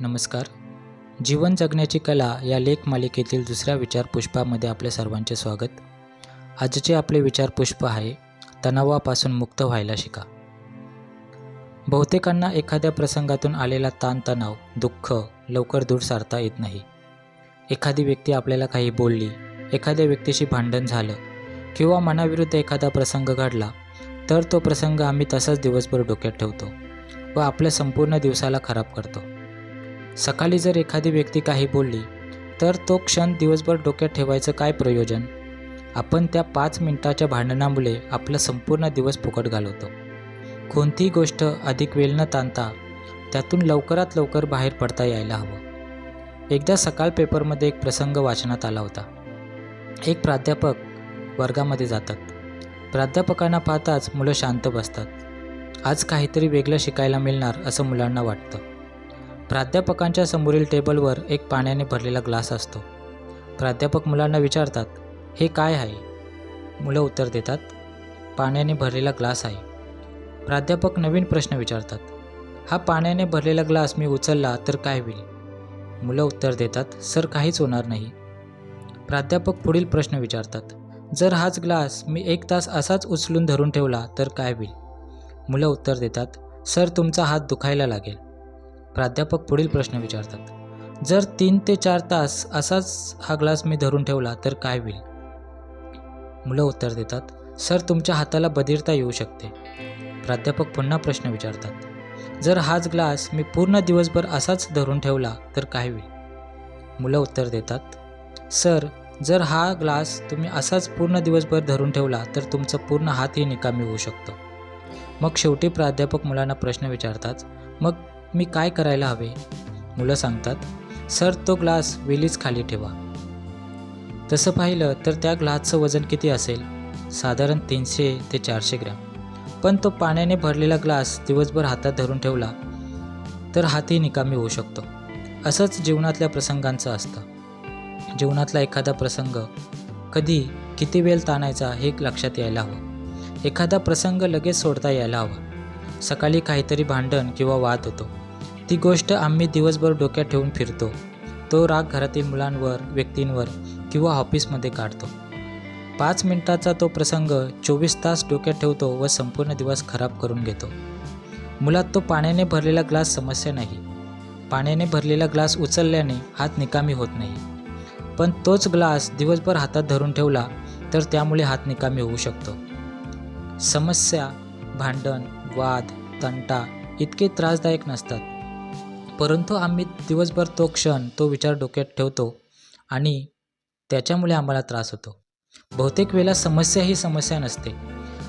नमस्कार. जीवन जगण्याची कला या लेख मालिकेतील दुसऱ्या विचारपुष्पामध्ये आपले सर्वांचे स्वागत. आजचे आपले विचारपुष्प आहे तणावापासून मुक्त व्हायला शिका. बहुतेकांना एखाद्या प्रसंगातून आलेला ताणतणाव दुःख लवकर दूर सारता येत नाही. एखादी व्यक्ती आपल्याला काही बोलली एखाद्या व्यक्तीशी भांडण झालं किंवा मनाविरुद्ध एखादा प्रसंग घडला तर तो प्रसंग आम्ही तसाच दिवसभर डोक्यात ठेवतो व आपल्या संपूर्ण दिवसाला खराब करतो. सकाळी जर एखादी व्यक्ती काही बोलली तर तो क्षण दिवसभर डोक्यात ठेवायचं काय प्रयोजन? आपण त्या पाच मिनिटाच्या भांडणामुळे आपला संपूर्ण दिवस फुकट घालवतो. कोणतीही गोष्ट अधिक वेळ न ताणता त्यातून लवकरात लवकर बाहेर पडता यायला हवं. एकदा सकाळ पेपरमध्ये एक प्रसंग वाचनात आला होता. एक प्राध्यापक वर्गामध्ये जातात. प्राध्यापकांना पाहताच मुलं शांत बसतात. आज काहीतरी वेगळं शिकायला मिळणार असं मुलांना वाटतं. प्राध्यापकांच्या समोरील टेबलवर एक पाण्याने भरलेला ग्लास असतो. प्राध्यापक मुलांना विचारतात हे काय आहे? मुलं उत्तर देतात पाण्याने भरलेला ग्लास आहे. प्राध्यापक नवीन प्रश्न विचारतात हा पाण्याने भरलेला ग्लास मी उचलला तर काय होईल? मुलं उत्तर देतात सर काहीच होणार नाही. प्राध्यापक पुढील प्रश्न विचारतात जर हाच ग्लास मी एक तास असाच उचलून धरून ठेवला तर काय होईल? मुलं उत्तर देतात सर तुमचा हात दुखायला लागेल. प्राध्यापक पुढील प्रश्न विचारतात. जर तीन ते चार तास असाच हा ग्लास मी धरून ठेवला तर काय होईल? मुलं उत्तर देतात सर तुमच्या हाताला बधिरता येऊ शकते. प्राध्यापक पुन्हा प्रश्न विचारतात जर हाच ग्लास मी पूर्ण दिवसभर असाच धरून ठेवला तर काय होईल? मुलं उत्तर देतात सर जर हा ग्लास तुम्ही असाच पूर्ण दिवसभर धरून ठेवला तर तुमचा पूर्ण हातही निकामी होऊ शकतो. मग शेवटी प्राध्यापक मुलांना प्रश्न विचारतात मग मी काय करायला हवे? मुलं सांगतात सर तो ग्लास वेलीच खाली ठेवा. तसं पाहिलं तर त्या ग्लासचं वजन किती असेल? साधारण तीनशे ते चारशे ग्रॅम. पण तो पाण्याने भरलेला ग्लास दिवसभर हातात धरून ठेवला तर हातही निकामी होऊ शकतो. असंच जीवनातल्या प्रसंगांचं असतं. जीवनातला एखादा प्रसंग कधी किती वेळ ताणायचा हे लक्षात यायला हवं. एखादा प्रसंग लगेच सोडता यायला हवा. सकाळी काहीतरी भांडण किंवा वाद होतो. ती गोष्ट आम्ही दिवसभर डोक्यात ठेवून फिरतो. तो राग घरातील मुलांवर व्यक्तींवर किंवा ऑफिसमध्ये काढतो पाच मिनिटाचा तो प्रसंग चोवीस तास डोक्यात ठेवतो व संपूर्ण दिवस खराब करून घेतो. मुलात तो पाण्याने भरलेला ग्लास समस्या नाही. पाण्याने भरलेला ग्लास उचलल्याने हात निकामी होत नाही. पण तोच ग्लास दिवसभर हातात धरून ठेवला तर त्यामुळे हात निकामी होऊ शकतो. समस्या भांडण वाद तंटा इतके त्रासदायक नसतात. परंतु आम्ही दिवसभर तो क्षण तो विचार डोक्यात ठेवतो आणि त्याच्यामुळे आम्हाला त्रास होतो. बहुतेक वेळा समस्या ही समस्या नसते.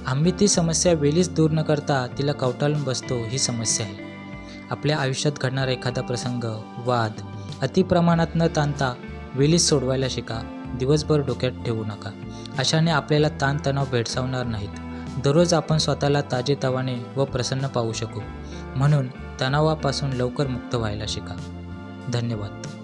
आम्ही ती समस्या वेळीच दूर न करता तिला कवटाळून बसतो ही समस्या आहे. आपल्या आयुष्यात घडणारा एखादा प्रसंग वाद अतिप्रमाणात न ताणता वेळीच सोडवायला शिका. दिवसभर डोक्यात ठेवू नका. अशाने आपल्याला ताणतणाव भेडसावणार नाहीत. दररोज आपण स्वतःला ताजेतवाने व प्रसन्न पाहू शकू. म्हणून तणावापासून लवकर मुक्त व्हायला शिका. धन्यवाद.